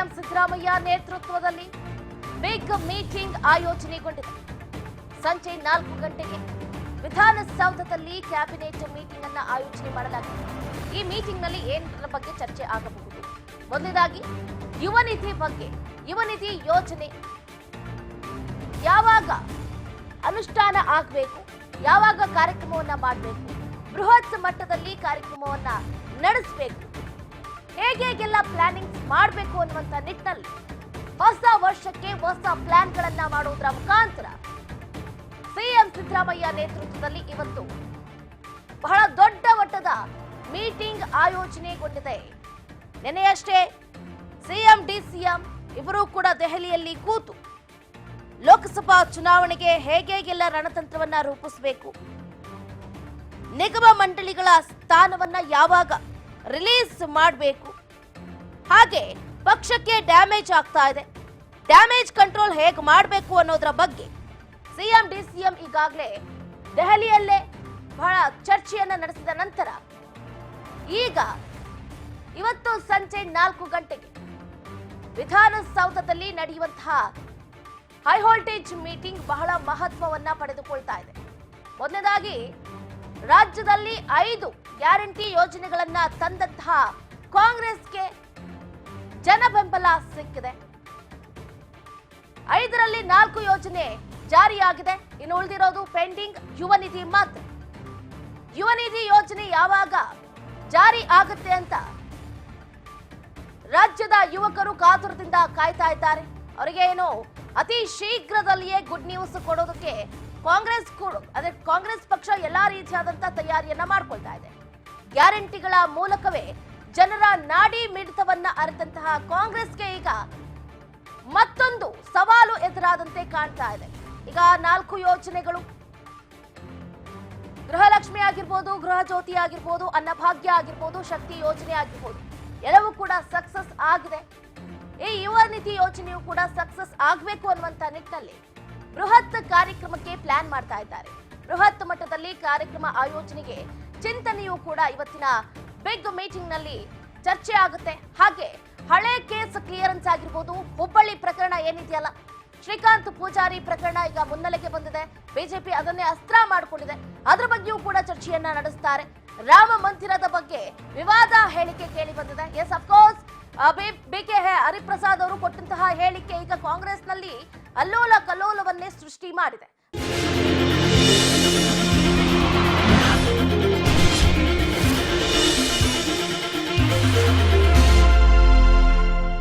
CM Siddaramaiah ನೇತೃತ್ವದಲ್ಲಿ big meeting ಆಯೋಜನೆಗೊಂಡಿದೆ. ಸಂಜೆ ನಾಲ್ಕು ಗಂಟೆಗೆ ವಿಧಾನಸೌಧದಲ್ಲಿ ಕ್ಯಾಬಿನೆಟ್ ಮೀಟಿಂಗ್ ಅನ್ನು ಆಯೋಜನೆ ಮಾಡಲಾಗಿದೆ. ಈ ಮೀಟಿಂಗ್ನಲ್ಲಿ ಏನರ ಬಗ್ಗೆ ಚರ್ಚೆ ಆಗಬಹುದು? ಮೊದಲನೇದಾಗಿ ಯುವ ನಿಧಿ ಬಗ್ಗೆ, ಯುವ ನಿಧಿ ಯೋಜನೆ. ಯಾವಾಗ ಅನುಷ್ಠಾನ ಆಗಬೇಕು? ಯಾವಾಗ ಕಾರ್ಯಕ್ರಮವನ್ನ ಮಾಡಬೇಕು? ಬೃಹತ್ ಮಟ್ಟದಲ್ಲಿ ಕಾರ್ಯಕ್ರಮವನ್ನ ನಡೆಸಬೇಕು? ಹೇಗೆಲ್ಲ ಪ್ಲಾನಿಂಗ್ ಮಾಡಬೇಕು ಅನ್ನುವಂತ ನಿಟ್ಟಿನಲ್ಲಿ ಹೊಸ ವರ್ಷಕ್ಕೆ ಹೊಸ ಪ್ಲಾನ್ಗಳನ್ನ ಮಾಡುವುದರ ಮುಖಾಂತರ ಸಿಎಂ ಸಿದ್ದರಾಮಯ್ಯ ನೇತೃತ್ವದಲ್ಲಿ ಇವತ್ತು ಬಹಳ ದೊಡ್ಡ ಮಟ್ಟದ ಮೀಟಿಂಗ್ ಆಯೋಜನೆಗೊಂಡಿದೆ. ನಿನ್ನೆಯಷ್ಟೇ ಸಿಎಂ, ಡಿಸಿಎಂ ಇಬ್ಬರೂ ಕೂಡ ದೆಹಲಿಯಲ್ಲಿ ಕೂತು ಲೋಕಸಭಾ ಚುನಾವಣೆಗೆ ಹೇಗೆಲ್ಲ ರಣತಂತ್ರವನ್ನ ರೂಪಿಸಬೇಕು, ನಿಗಮ ಮಂಡಳಿಗಳ ಸ್ಥಾನವನ್ನ ಯಾವಾಗ ರಿಲೀಸ್ ಮಾಡಬೇಕು ಹಾಗೆ ಪಕ್ಷಕ್ಕೆ ಡ್ಯಾಮೇಜ್ ಆಗ್ತಾ ಇದೆ. ಡ್ಯಾಮೇಜ್ ಕಂಟ್ರೋಲ್ ಹೇಗೆ ಮಾಡಬೇಕು ಅನ್ನೋದರ ಬಗ್ಗೆ ಸಿಎಂ, ಡಿಸಿಎಂ ಈಗಾಗಲೇ ದೆಹಲಿಯಲ್ಲೇ ಬಹಳ ಚರ್ಚೆಯನ್ನ ನಡೆಸಿದ ನಂತರ ಈಗ ಇವತ್ತು ಸಂಜೆ ನಾಲ್ಕು ಗಂಟೆಗೆ ವಿಧಾನಸೌಧದಲ್ಲಿ ನಡೆಯುವಂತಹ ಹೈ ವೋಲ್ಟೇಜ್ ಮೀಟಿಂಗ್ ಬಹಳ ಮಹತ್ವವನ್ನ ಪಡೆದುಕೊಳ್ತಾ ಇದೆ. ಮೊದಲನೇದಾಗಿ ರಾಜ್ಯದಲ್ಲಿ ಐದು ಗ್ಯಾರಂಟಿ ಯೋಜನೆಗಳನ್ನ ತಂದಂತಹ ಕಾಂಗ್ರೆಸ್ಗೆ ಜನ ಬೆಂಬಲ ಸಿಕ್ಕಿದೆ. ಐದರಲ್ಲಿ ನಾಲ್ಕು ಯೋಜನೆ ಜಾರಿಯಾಗಿದೆ. ಇನ್ನು ಉಳಿದಿರೋದು ಪೆಂಡಿಂಗ್ ಯುವ ನಿಧಿ ಮಾತ್ರ. ಯುವ ಯೋಜನೆ ಯಾವಾಗ ಜಾರಿ ಆಗುತ್ತೆ ಅಂತ ರಾಜ್ಯದ ಯುವಕರು ಕಾತುರದಿಂದ ಕಾಯ್ತಾ ಇದ್ದಾರೆ. ಅವರಿಗೆ ಏನು ಅತಿ ಶೀಘ್ರದಲ್ಲಿಯೇ ಗುಡ್ ನ್ಯೂಸ್ ಕೊಡೋದಕ್ಕೆ ಕಾಂಗ್ರೆಸ್ ಅದೇ ಕಾಂಗ್ರೆಸ್ ಪಕ್ಷ ಎಲ್ಲಾ ರೀತಿಯಾದಂತಹ ತಯಾರಿಯನ್ನ ಮಾಡ್ಕೊಳ್ತಾ ಇದೆ. ಗ್ಯಾರಂಟಿಗಳ ಮೂಲಕವೇ ಜನರ ನಾಡಿ ಮಿಡಿತವನ್ನ ಅರಿತಂತಹ ಕಾಂಗ್ರೆಸ್ಗೆ ಈಗ ಮತ್ತೊಂದು ಸವಾಲು ಎದುರಾದಂತೆ ಕಾಣ್ತಾ ಇದೆ. ಈಗ ನಾಲ್ಕು ಯೋಜನೆಗಳು. ಗೃಹಲಕ್ಷ್ಮಿ ಆಗಿರ್ಬೋದು ಗೃಹ ಜ್ಯೋತಿ ಆಗಿರ್ಬೋದು, ಅನ್ನಭಾಗ್ಯ ಆಗಿರ್ಬೋದು, ಶಕ್ತಿ ಯೋಜನೆ ಆಗಿರ್ಬೋದು, ಎಲ್ಲವೂ ಕೂಡ ಸಕ್ಸಸ್ ಆಗಿದೆ. ಈ ಯುವ ನಿಧಿ ಯೋಜನೆಯು ಕೂಡ ಸಕ್ಸಸ್ ಆಗಬೇಕು ಅನ್ನುವಂತ ನಿಟ್ಟಿನಲ್ಲಿ ಬೃಹತ್ ಕಾರ್ಯಕ್ರಮಕ್ಕೆ ಪ್ಲಾನ್ ಮಾಡ್ತಾ ಇದ್ದಾರೆ. ಬೃಹತ್ ಮಟ್ಟದಲ್ಲಿ ಕಾರ್ಯಕ್ರಮ ಆಯೋಜನೆಗೆ ಚಿಂತನೆಯೂ ಕೂಡ ಇವತ್ತಿನ ಬಿಗ್ ಮೀಟಿಂಗ್ನಲ್ಲಿ ಚರ್ಚೆ ಆಗುತ್ತೆ. ಹಾಗೆ ಹಳೆ ಕೇಸ್ ಕ್ಲಿಯರೆನ್ಸ್ ಆಗಿರ್ಬೋದು, ಹುಬ್ಬಳ್ಳಿ ಪ್ರಕರಣ ಏನಿದೆಯಲ್ಲ, ಶ್ರೀಕಾಂತ್ ಪೂಜಾರಿ ಪ್ರಕರಣ ಈಗ ಮುನ್ನೆಲೆಗೆ ಬಂದಿದೆ. ಬಿಜೆಪಿ ಅದನ್ನೇ ಅಸ್ತ್ರ ಮಾಡಿಕೊಂಡಿದೆ. ಅದರ ಬಗ್ಗೆಯೂ ಕೂಡ ಚರ್ಚೆಯನ್ನ ನಡೆಸ್ತಾರೆ. ರಾಮ ಮಂದಿರದ ಬಗ್ಗೆ ವಿವಾದ ಹೇಳಿಕೆ ಕೇಳಿ ಬಂದಿದೆ. ಎಸ್ ಅಫ್ಕೋರ್ಸ್ ಬಿಕೆ ಹರಿಪ್ರಸಾದ್ ಅವರು ಕೊಟ್ಟಂತಹ ಹೇಳಿಕೆ ಈಗ ಕಾಂಗ್ರೆಸ್ನಲ್ಲಿ ಅಲ್ಲೋಲ ಕಲ್ಲೋಲವನ್ನೇ ಸೃಷ್ಟಿ ಮಾಡಿದೆ.